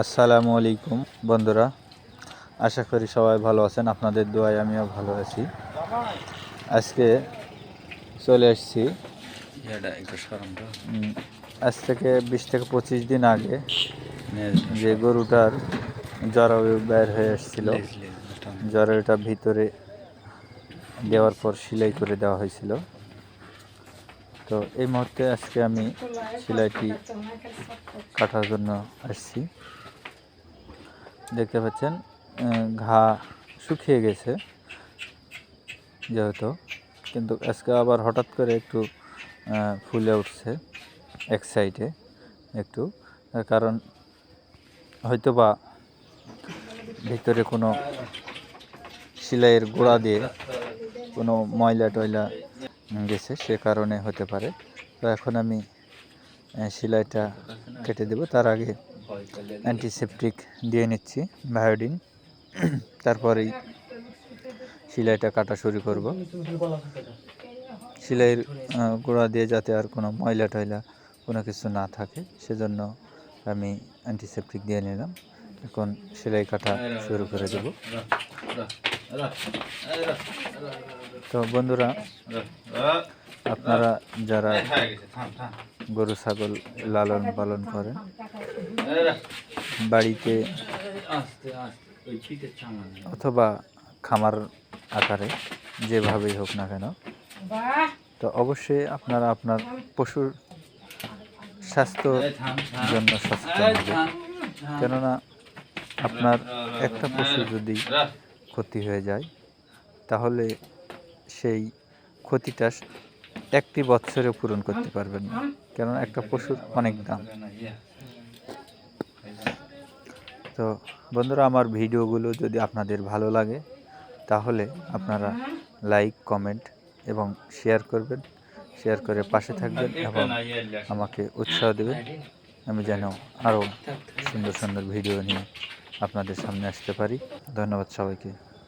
আসসালামু আলাইকুম বন্ধুরা। আশা করি সবাই ভালো আছেন আপনাদের দোয়ায় আমিও ভালো আছি। আজকে চলে এসেছি আজ থেকে বিশ থেকে পঁচিশ দিন আগে যে গরুটার জরায়ু বের হয়ে এসেছিল জরায়ুটা ভিতরে দেওয়ার পর সেলাই করে দেওয়া হয়েছিল। তো এই মুহূর্তে আজকে আমি সেলাইটি কাটার জন্য আসছি। দেখতে পাচ্ছেন ঘা শুকিয়ে গেছে, যেহেতু। কিন্তু আজকে আবার হঠাৎ করে একটু ফুলে উঠছে এক সাইডে একটু কারণ হয়তো বা ভিতরে কোনো সিলাইয়ের গোড়া দিয়ে কোনো ময়লা টয়লা গেছে, সে কারণে হতে পারে। তো এখন আমি সেলাইটা কেটে দেব। তার আগে অ্যান্টিসেপটিক দিয়ে নিচ্ছি, বায়োডিন। তারপরেই সেলাইটা কাটা শুরু করব। সেলাইয়ের গোড়া দিয়ে যাতে আর কোনো ময়লা টয়লা কোনো কিছু না থাকে, সেজন্য আমি অ্যান্টিসেপটিক দিয়ে নিলাম। এখন সেলাই কাটা শুরু করে দেব। তো বন্ধুরা, আপনারা যারা গরু, ছাগল লালন পালন করেন বাড়িতে অথবা খামার আকারে যেভাবেই হোক না কেন তো অবশ্যই আপনারা আপনার পশুর স্বাস্থ্যর জন্য সচেতন কেননা আপনার একটা পশু যদি ক্ষতি হয়ে যায় তাহলে সেই ক্ষতিটা একটি বছরে পূরণ করতে পারবেন না। কেননা একটা পশুর অনেক দাম। তো বন্ধুরা, আমার ভিডিওগুলো যদি আপনাদের ভালো লাগে, তাহলে আপনারা লাইক, কমেন্ট এবং শেয়ার করবেন। শেয়ার করে পাশে থাকবেন এবং আমাকে উৎসাহ দেবেন। আমি যেন আরও সুন্দর সুন্দর ভিডিও নিয়ে আপনাদের সামনে আসতে পারি। ধন্যবাদ সবাইকে।